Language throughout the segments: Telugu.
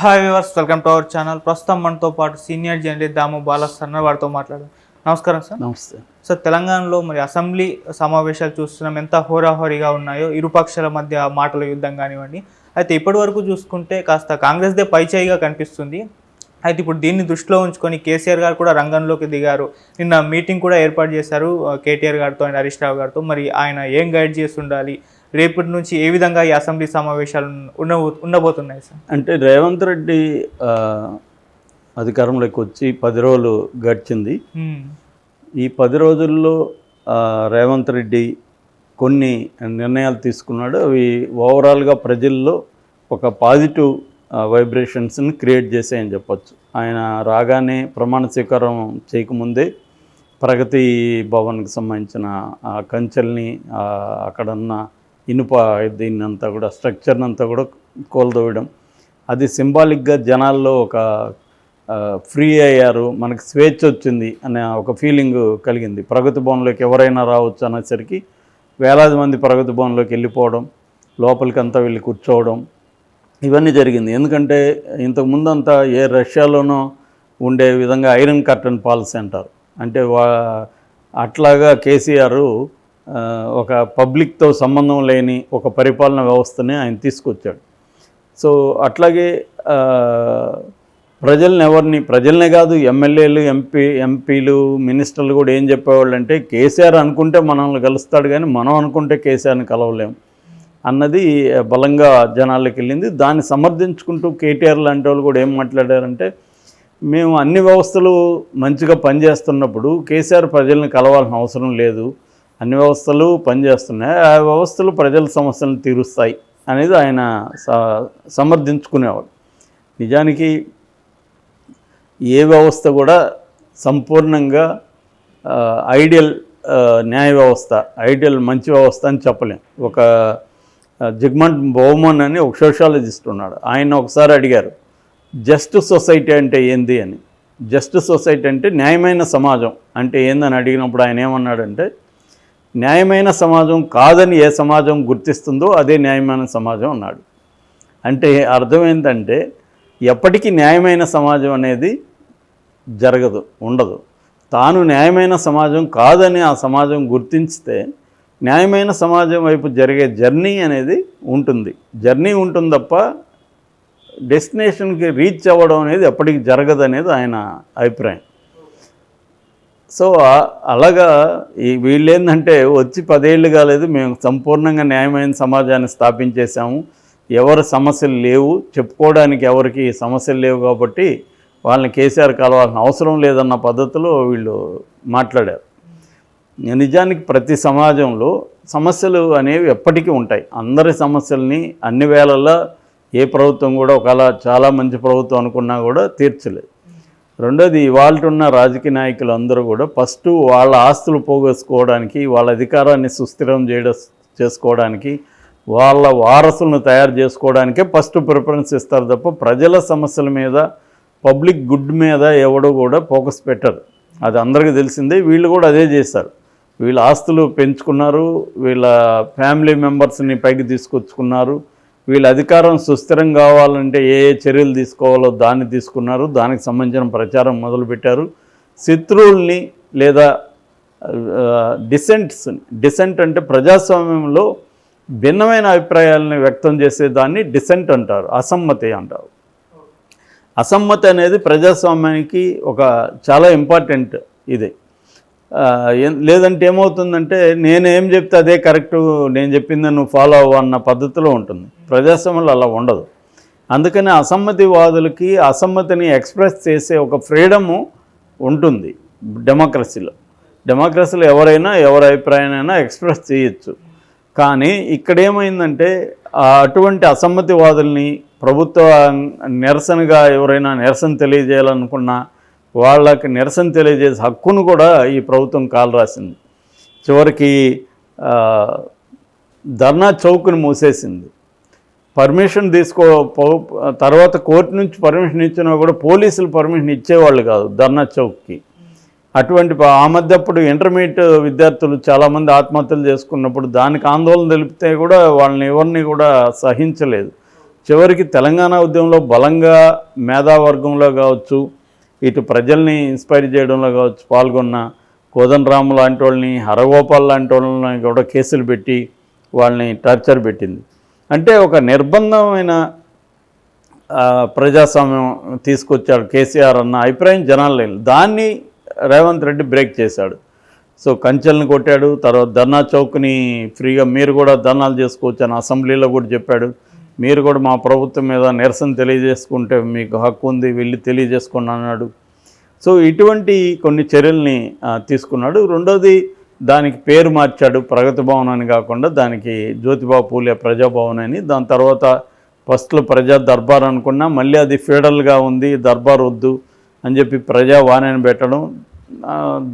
Hi viewers welcome to our channel ప్రస్తుతం మనతో పాటు సీనియర్ జర్నలిస్ట్ దాము బాల సన్న వారితో మాట్లాడారు నమస్కారం సార్. నమస్తే. సార్ తెలంగాణలో మరి అసెంబ్లీ సమావేశాలు చూస్తున్నాం. ఎంత హోరాహోరీగా ఉన్నాయో ఇరుపక్షాల మధ్య మాటల యుద్ధం కానివ్వండి. అయితే ఇప్పటి వరకు చూసుకుంటే కాస్త కాంగ్రెస్దే పైచేయిగా కనిపిస్తుంది. అయితే ఇప్పుడు దీన్ని దృష్టిలో ఉంచుకొని కేసీఆర్ గారు కూడా రంగంలోకి దిగారు. నిన్న మీటింగ్ కూడా ఏర్పాటు చేశారు కేటీఆర్ గారితో అండ్ హరీష్ రావు గారితో. మరి ఆయన ఏం గైడ్ చేసి ఉండాలి? రేపటి నుంచి ఏ విధంగా ఈ అసెంబ్లీ సమావేశాలు ఉన్న ఉండబోతున్నాయి సార్? అంటే రేవంత్ రెడ్డి అధికారంలోకి వచ్చి పది రోజులు గడిచింది. ఈ పది రోజుల్లో రేవంత్ రెడ్డి కొన్ని నిర్ణయాలు తీసుకున్నాడు. అవి ఓవరాల్గా ప్రజల్లో ఒక పాజిటివ్ వైబ్రేషన్స్ని క్రియేట్ చేసాయని చెప్పొచ్చు. ఆయన రాగానే ప్రమాణ స్వీకారం చేయకముందే ప్రగతి భవన్కి సంబంధించిన కంచెల్ని అక్కడున్న ఇనుప దీన్ని అంతా కూడా స్ట్రక్చర్ని అంతా కూడా కోల్దోవడం అది సింబాలిక్గా జనాల్లో ఒక ఫ్రీ అయ్యారు. మనకు స్వేచ్ఛ వచ్చింది అనే ఒక ఫీలింగ్ కలిగింది. ప్రగతి భవన్లోకి ఎవరైనా రావచ్చు అనేసరికి వేలాది మంది ప్రగతి భవన్లోకి వెళ్ళిపోవడం లోపలికి అంతా వెళ్ళి కూర్చోవడం ఇవన్నీ జరిగింది. ఎందుకంటే ఇంతకు ముందంతా ఏ రష్యాలోనో ఉండే విధంగా ఐరన్ కర్టన్ పాలసీ అంటారు. అంటే వా అట్లాగా కేసీఆర్ ఒక పబ్లిక్తో సంబంధం లేని ఒక పరిపాలన వ్యవస్థని ఆయన తీసుకొచ్చాడు. సో అట్లాగే ప్రజల్ని ఎవరిని ప్రజల్నే కాదు ఎమ్మెల్యేలు ఎంపీ ఎంపీలు మినిస్టర్లు కూడా ఏం చెప్పేవాళ్ళు అంటే కేసీఆర్ అనుకుంటే మనల్ని కలుస్తాడు కానీ మనం అనుకుంటే కేసీఆర్ని కలవలేం అన్నది బలంగా జనాలకి వెళ్ళింది. దాన్ని సమర్థించుకుంటూ కేటీఆర్ లాంటి వాళ్ళు కూడా ఏం మాట్లాడారంటే మేము అన్ని వ్యవస్థలు మంచిగా పనిచేస్తున్నప్పుడు కేసీఆర్ ప్రజల్ని కలవాల్సిన అవసరం లేదు. అన్ని వ్యవస్థలు పనిచేస్తున్నాయి. ఆ వ్యవస్థలు ప్రజల సమస్యలను తీరుస్తాయి అనేది ఆయన స- సమర్థించుకునేవాడు. నిజానికి ఏ వ్యవస్థ కూడా సంపూర్ణంగా ఐడియల్ న్యాయ వ్యవస్థ ఐడియల్ మంచి వ్యవస్థ అని చెప్పలేం. ఒక జిగ్మంట్ బహుమన్ అని ఒక సోషాలజిస్ట్ ఉన్నాడు. ఆయన ఒకసారి అడిగారు జస్ట్ సొసైటీ అంటే ఏంది? అని. జస్ట్ సొసైటీ అంటే న్యాయమైన సమాజం. అంటే ఏందని అడిగినప్పుడు ఆయన ఏమన్నాడంటే న్యాయమైన సమాజం కాదని ఏ సమాజం గుర్తిస్తుందో అదే న్యాయమైన సమాజం అన్నాడు. అంటే అర్థం ఏంటంటే ఎప్పటికీ న్యాయమైన సమాజం అనేది జరగదు ఉండదు. తాను న్యాయమైన సమాజం కాదని ఆ సమాజం గుర్తించితే న్యాయమైన సమాజం వైపు జరిగే జర్నీ అనేది ఉంటుంది. జర్నీ ఉంటుంది తప్ప డెస్టినేషన్కి రీచ్ అవ్వడం అనేది ఎప్పటికీ జరగదు అనేది ఆయన అభిప్రాయం. సో అలాగా ఈ వీళ్ళు వచ్చి పదేళ్ళు కాలేదు మేము సంపూర్ణంగా న్యాయమైన సమాజాన్ని స్థాపించేశాము. ఎవరు సమస్యలు లేవు చెప్పుకోవడానికి ఎవరికి సమస్యలు లేవు కాబట్టి వాళ్ళని కేసీఆర్ కలవాల్సిన అవసరం లేదన్న పద్ధతిలో వీళ్ళు మాట్లాడారు. నిజానికి ప్రతి సమాజంలో సమస్యలు అనేవి ఎప్పటికీ ఉంటాయి. అందరి సమస్యల్ని అన్ని వేళల్లో ఏ ప్రభుత్వం కూడా ఒకవేళ చాలా మంచి ప్రభుత్వం అనుకున్నా కూడా తీర్చలేదు. రెండోది ఇవాళ ఉన్న రాజకీయ నాయకులు అందరూ కూడా ఫస్ట్ వాళ్ళ ఆస్తులు పోగేసుకోవడానికి వాళ్ళ అధికారాన్ని సుస్థిరం చేయడం చేసుకోవడానికి వాళ్ళ వారసులను తయారు చేసుకోవడానికే ఫస్ట్ ప్రిఫరెన్స్ ఇస్తారు తప్ప ప్రజల సమస్యల మీద పబ్లిక్ గుడ్ మీద ఎవడో కూడా ఫోకస్ పెట్టరు. అది అందరికీ తెలిసిందే వీళ్ళు కూడా అదే చేస్తారు వీళ్ళ ఆస్తులు పెంచుకున్నారు వీళ్ళ ఫ్యామిలీ మెంబర్స్ని పైకి తీసుకొచ్చుకున్నారు వీళ్ళ అధికారం సుస్థిరం కావాలంటే ఏ ఏ చర్యలు తీసుకోవాలో దాన్ని తీసుకున్నారు. దానికి సంబంధించిన ప్రచారం మొదలుపెట్టారు. శత్రువుల్ని లేదా డిసెంట్స్ డిసెంట్ అంటే ప్రజాస్వామ్యంలో భిన్నమైన అభిప్రాయాలను వ్యక్తం చేసేదాన్ని డిసెంట్ అంటారు అసమ్మతి అంటారు. అసమ్మతి అనేది ప్రజాస్వామ్యానికి ఒక చాలా ఇంపార్టెంట్ ఇది. లేదంటే ఏమవుతుందంటే నేను ఏం చెప్తే అదే కరెక్ట్ నేను చెప్పిందని నువ్వు ఫాలో అవ్వు అన్న పద్ధతిలో ఉంటుంది. ప్రజాస్వామ్యంలో అలా ఉండదు. అందుకని అసమ్మతివాదులకి అసమ్మతిని ఎక్స్ప్రెస్ చేసే ఒక ఫ్రీడము ఉంటుంది డెమోక్రసీలో డెమోక్రసీలో ఎవరైనా ఎవరి అభిప్రాయానైనా ఎక్స్ప్రెస్ చేయొచ్చు. కానీ ఇక్కడ ఏమైందంటే అటువంటి అసమ్మతివాదుల్ని ప్రభుత్వ నిరసనగా ఎవరైనా నిరసన తెలియజేయాలనుకున్నా వాళ్ళకి నిరసన తెలియజేసే హక్కును కూడా ఈ ప్రభుత్వం కాలు రాసింది చివరికి ధర్నా చౌక్ని మూసేసింది. పర్మిషన్ తీసుకో పో- తర్వాత కోర్టు నుంచి పర్మిషన్ ఇచ్చినా కూడా పోలీసులు పర్మిషన్ ఇచ్చేవాళ్ళు కాదు ధర్నా చౌక్కి. అటువంటి ఆ మధ్యప్పుడు ఇంటర్మీడియట్ విద్యార్థులు చాలామంది ఆత్మహత్యలు చేసుకున్నప్పుడు దానికి ఆందోళన తెలిపితే కూడా వాళ్ళని ఎవరిని కూడా సహించలేదు. చివరికి తెలంగాణ ఉద్యమంలో బలంగా మేధావర్గంలో కావచ్చు ఇటు ప్రజల్ని ఇన్స్పైర్ చేయడంలో కావచ్చు పాల్గొన్న కోదండరాము లాంటి వాళ్ళని హరగోపాల్ లాంటి వాళ్ళని కూడా కేసులు పెట్టి వాళ్ళని టార్చర్ పెట్టింది. అంటే ఒక నిర్బంధమైన ప్రజాస్వామ్యం తీసుకొచ్చాడు కేసీఆర్ అన్న అభిప్రాయం జనాలు లేదు దాన్ని రేవంత్ రెడ్డి బ్రేక్ చేశాడు. సో కంచెల్ని కొట్టాడు తర్వాత ధర్నా చౌక్ని ఫ్రీగా మీరు కూడా ధర్నాలు చేసుకోవచ్చు అని అసెంబ్లీలో కూడా చెప్పాడు. మీరు కూడా మా ప్రభుత్వం మీద నిరసన తెలియజేసుకుంటే మీకు హక్కు ఉంది వెళ్ళి తెలియజేసుకోండి అన్నాడు. సో ఇటువంటి కొన్ని చర్యల్ని తీసుకున్నాడు. రెండోది దానికి పేరు మార్చాడు ప్రగతి భవన్ అని కాకుండా దానికి జ్యోతిబా పూలే ప్రజాభవన్ అని. దాని తర్వాత ఫస్ట్లో ప్రజా దర్బార్ అనుకున్నా మళ్ళీ అది ఫీడల్గా ఉంది దర్బార్ వద్దు అని చెప్పి ప్రజా వాణిని పెట్టడం.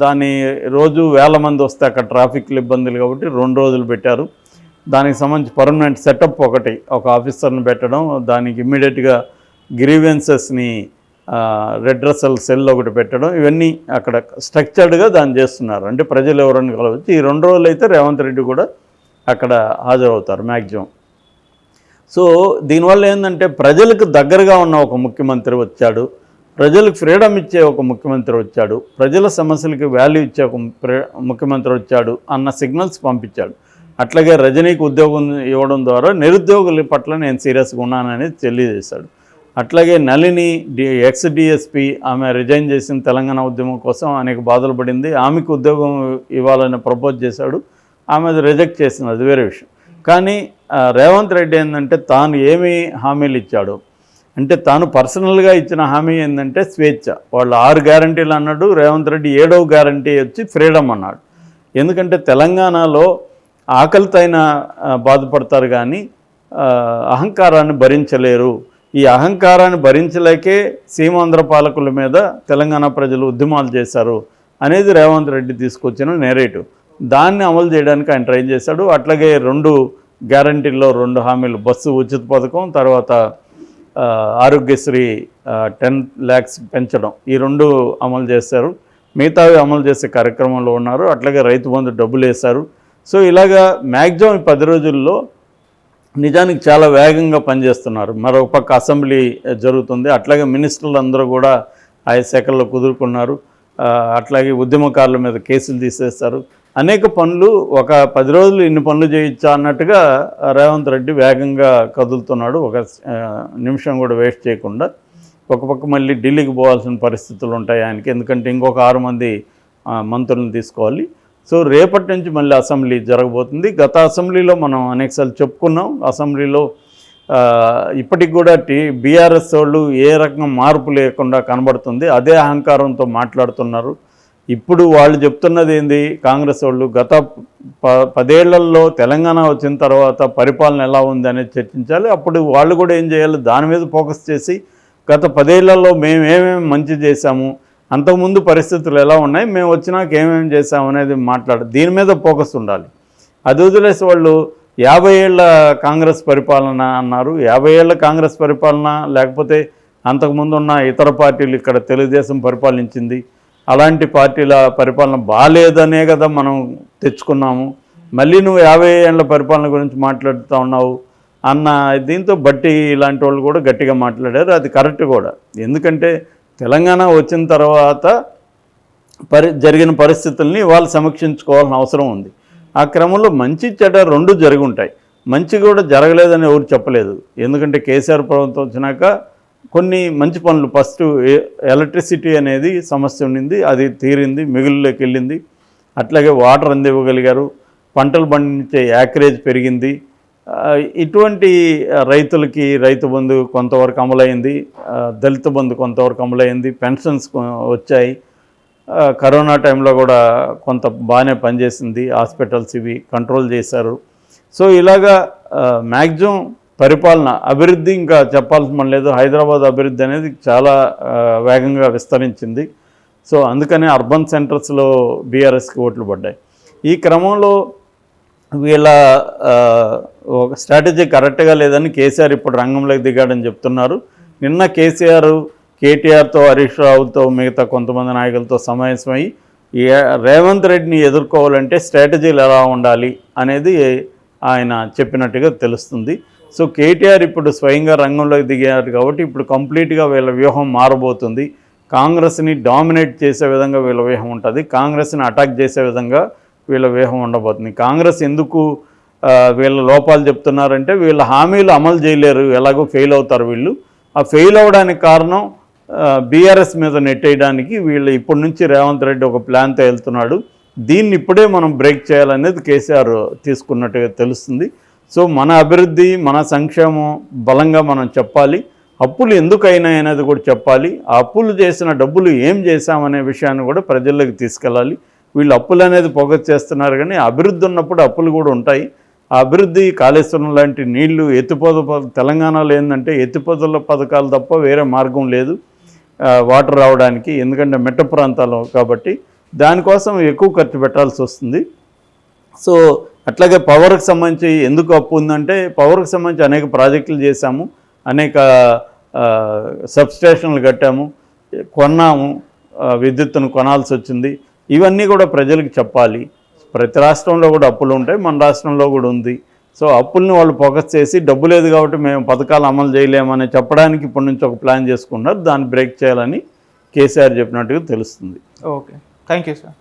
దాని రోజు వేల మంది వస్తే అక్కడ ట్రాఫిక్ ఇబ్బందులు కాబట్టి రెండు రోజులు పెట్టారు. దానికి సంబంధించి పర్మనెంట్ సెటప్ ఒకటి ఒక ఆఫీసర్ని పెట్టడం దానికి ఇమ్మీడియట్గా గ్రీవెన్సెస్ని రెడ్రసల్ సెల్ ఒకటి పెట్టడం ఇవన్నీ అక్కడ స్ట్రక్చర్డ్గా దాన్ని చేస్తున్నారు. అంటే ప్రజలు ఎవరని కలవచ్చు. ఈ రెండు రోజులు అయితే రేవంత్ రెడ్డి కూడా అక్కడ హాజరవుతారు మ్యాక్సిమం సో దీనివల్ల ఏంటంటే ప్రజలకు దగ్గరగా ఉన్న ఒక ముఖ్యమంత్రి వచ్చాడు. ప్రజలకు ఫ్రీడమ్ ఇచ్చే ఒక ముఖ్యమంత్రి వచ్చాడు. ప్రజల సమస్యలకి వాల్యూ ఇచ్చే ఒక ప్ర- ముఖ్యమంత్రి వచ్చాడు అన్న సిగ్నల్స్ పంపించాడు. అట్లాగే రజనీకి ఉద్యోగం ఇవ్వడం ద్వారా నిరుద్యోగుల పట్ల నేను సీరియస్గా ఉన్నానని తెలియజేశాడు. అట్లాగే నళిని డి ఎక్స్ డిఎస్పి ఆమె రిజైన్ చేసిన తెలంగాణ ఉద్యమం కోసం అనేక బాధలు పడింది. ఆమెకు ఉద్యోగం ఇవ్వాలని ప్రపోజ్ చేశాడు. ఆమె అది రిజెక్ట్ చేసింది. అది వేరే విషయం. కానీ రేవంత్ రెడ్డి ఏంటంటే తాను ఏమి హామీలు ఇచ్చాడు? అంటే తాను పర్సనల్గా ఇచ్చిన హామీ ఏంటంటే స్వేచ్ఛ. వాళ్ళు ఆరు గ్యారంటీలు అన్నాడు. రేవంత్ రెడ్డి ఏడవ గ్యారంటీ వచ్చి ఫ్రీడమ్ అన్నాడు. ఎందుకంటే తెలంగాణలో ఆకలితో అయినా బాధపడతారు కానీ అహంకారాన్ని భరించలేరు. ఈ అహంకారాన్ని భరించలేకే సీమాంధ్ర పాలకుల మీద తెలంగాణ ప్రజలు ఉద్యమాలు చేశారు అనేది రేవంత్ రెడ్డి తీసుకొచ్చిన నేరేటివ్ దాన్ని అమలు చేయడానికి ఆయన ట్రై చేశాడు. అట్లాగే రెండు గ్యారంటీల్లో రెండు హామీలు బస్సు ఉచిత పథకం తర్వాత ఆరోగ్యశ్రీ టెన్ ల్యాక్స్ పెంచడం ఈ రెండు అమలు చేశారు. మిగతావి అమలు చేసే కార్యక్రమంలో ఉన్నారు. అట్లాగే రైతు బంధు డబ్బులు వేశారు. సో ఇలాగా మ్యాక్సిమం పది రోజుల్లో నిజానికి చాలా వేగంగా పనిచేస్తున్నారు. మరొక పక్క అసెంబ్లీ జరుగుతుంది. అట్లాగే మినిస్టర్లు అందరూ కూడా ఆయా శాఖల్లో కుదురుకున్నారు. అట్లాగే ఉద్యమకారుల మీద కేసులు తీసేస్తారు. అనేక పనులు ఒక పది రోజులు ఇన్ని పనులు చేయొచ్చా అన్నట్టుగా రేవంత్ రెడ్డి వేగంగా కదులుతున్నాడు. ఒక నిమిషం కూడా వేస్ట్ చేయకుండా. ఒక పక్క మళ్ళీ ఢిల్లీకి పోవాల్సిన పరిస్థితులు ఉంటాయి ఆయనకి. ఎందుకంటే ఇంకొక ఆరు మంది మంత్రులను తీసుకోవాలి. సో రేపటి నుంచి మళ్ళీ అసెంబ్లీ జరగబోతుంది. గత అసెంబ్లీలో మనం అనేకసార్లు చెప్పుకున్నాం. అసెంబ్లీలో ఇప్పటికి కూడా టీ బీఆర్ఎస్ వాళ్ళు ఏ రకంగా మార్పు లేకుండా కనబడుతుంది. అదే అహంకారంతో మాట్లాడుతున్నారు. ఇప్పుడు వాళ్ళు చెప్తున్నది ఏంది? కాంగ్రెస్ వాళ్ళు గత ప పదేళ్ళలో తెలంగాణ వచ్చిన తర్వాత పరిపాలన ఎలా ఉంది అనేది చర్చించాలి. అప్పుడు వాళ్ళు కూడా ఏం చేయాలి? దాని మీద ఫోకస్ చేసి గత పదేళ్ళలో మేము ఏమేమి మంచి చేశాము? అంతకుముందు పరిస్థితులు ఎలా ఉన్నాయి? మేము వచ్చినాక ఏమేమి చేశాము అనేది మాట్లాడ దీని మీద ఫోకస్ ఉండాలి. అది వదిలేసి వాళ్ళు యాభై ఏళ్ళ కాంగ్రెస్ పరిపాలన అన్నారు. యాభై ఏళ్ళ కాంగ్రెస్ పరిపాలన లేకపోతే అంతకుముందు ఉన్న ఇతర పార్టీలు ఇక్కడ తెలుగుదేశం పరిపాలించింది. అలాంటి పార్టీల పరిపాలన బాగాలేదనే కదా మనం తెచ్చుకున్నాము. మళ్ళీ నువ్వు యాభై ఏళ్ళ పరిపాలన గురించి మాట్లాడుతూ ఉన్నావు అన్న దీంతో బట్టి ఇలాంటి వాళ్ళు కూడా గట్టిగా మాట్లాడారు. అది కరెక్ట్ కూడా. ఎందుకంటే తెలంగాణ వచ్చిన తర్వాత పరి జరిగిన పరిస్థితుల్ని వాళ్ళు సమీక్షించుకోవాల్సిన అవసరం ఉంది. ఆ క్రమంలో మంచి చెడ్డ రెండు జరిగి ఉంటాయి మంచి కూడా జరగలేదని ఎవరు చెప్పలేదు. ఎందుకంటే కేసీఆర్ ప్రభుత్వం వచ్చినాక కొన్ని మంచి పనులు ఫస్ట్ ఎలక్ట్రిసిటీ అనేది సమస్య ఉండింది అది తీరింది మిగులులోకి వెళ్ళింది. అట్లాగే వాటర్ అందివ్వగలిగారు. పంటలు పండించే యాకరేజ్ పెరిగింది. ఇటువంటి రైతులకి రైతు బంధు కొంతవరకు అమలైంది. దళిత బంధు కొంతవరకు అమలైంది. పెన్షన్స్ వచ్చాయి. కరోనా టైంలో కూడా కొంత బాగానే పనిచేసింది. హాస్పిటల్స్ ఇవి కంట్రోల్ చేశారు. సో ఇలాగా మ్యాక్సిమం పరిపాలన అభివృద్ధి ఇంకా చెప్పాల్సిన పని లేదు. హైదరాబాద్ అభివృద్ధి అనేది చాలా వేగంగా విస్తరించింది. సో అందుకనే అర్బన్ సెంటర్స్లో బీఆర్ఎస్కి ఓట్లు పడ్డాయి. ఈ క్రమంలో వీళ్ళ ఒక స్ట్రాటజీ కరెక్ట్గా లేదని కేసీఆర్ ఇప్పుడు రంగంలోకి దిగాడని చెప్తున్నారు. నిన్న కేసీఆర్ కేటీఆర్తో హరీష్ రావుతో మిగతా కొంతమంది నాయకులతో సమావేశమై రేవంత్ రెడ్డిని ఎదుర్కోవాలంటే స్ట్రాటజీలు ఎలా ఉండాలి అనేది ఆయన చెప్పినట్టుగా తెలుస్తుంది. సో కేటీఆర్ ఇప్పుడు స్వయంగా రంగంలోకి దిగారు కాబట్టి ఇప్పుడు కంప్లీట్గా వీళ్ళ వ్యూహం మారబోతుంది. కాంగ్రెస్ని డామినేట్ చేసే విధంగా వీళ్ళ వ్యూహం ఉంటుంది. కాంగ్రెస్ని అటాక్ చేసే విధంగా వీళ్ళ వ్యూహం ఉండబోతుంది. కాంగ్రెస్ ఎందుకు వీళ్ళ లోపాలు చెప్తున్నారంటే వీళ్ళ హామీలు అమలు చేయలేరు ఎలాగో ఫెయిల్ అవుతారు వీళ్ళు. ఆ ఫెయిల్ అవ్వడానికి కారణం బీఆర్ఎస్ మీద నెట్టేయడానికి వీళ్ళు ఇప్పటి నుంచి రేవంత్ రెడ్డి ఒక ప్లాన్తో వెళ్తున్నాడు. దీన్ని ఇప్పుడే మనం బ్రేక్ చేయాలనేది కేసీఆర్ తీసుకున్నట్టుగా తెలుస్తుంది. సో మన అభివృద్ధి మన సంక్షేమం బలంగా మనం చెప్పాలి. అప్పులు ఎందుకైనాయి అనేది కూడా చెప్పాలి. ఆ అప్పులు చేసిన డబ్బులు ఏం చేశామనే విషయాన్ని కూడా ప్రజల్లోకి తీసుకెళ్ళాలి. వీళ్ళు అప్పులు అనేది పొగ చేస్తున్నారు కానీ అభివృద్ధి ఉన్నప్పుడు అప్పులు కూడా ఉంటాయి. ఆ అభివృద్ధి కాళేశ్వరం లాంటి నీళ్ళు ఎత్తిపోత తెలంగాణలో ఏంటంటే ఎత్తిపోతల పథకాలు తప్ప వేరే మార్గం లేదు. వాటర్ రావడానికి ఎందుకంటే మెట్ట ప్రాంతాలు కాబట్టి దానికోసం ఎక్కువ ఖర్చు పెట్టాల్సి వస్తుంది. సో అట్లాగే పవర్కి సంబంధించి ఎందుకు అప్పు ఉందంటే పవర్కి సంబంధించి అనేక ప్రాజెక్టులు చేశాము. అనేక సబ్స్టేషన్లు కట్టాము. కొన్నాము. విద్యుత్తును కొనాల్సి వచ్చింది. ఇవన్నీ కూడా ప్రజలకు చెప్పాలి. ప్రతి రాష్ట్రంలో కూడా అప్పులు ఉంటాయి మన రాష్ట్రంలో కూడా ఉంది. సో అప్పుల్ని వాళ్ళు ఫోకస్ చేసి డబ్బు లేదు కాబట్టి మేము పథకాలు అమలు చేయలేమని చెప్పడానికి ఇప్పటి నుంచి ఒక ప్లాన్ చేసుకున్నారు. దాన్ని బ్రేక్ చేయాలని కేసీఆర్ చెప్పినట్టుగా తెలుస్తుంది. ఓకే. Thank you sir.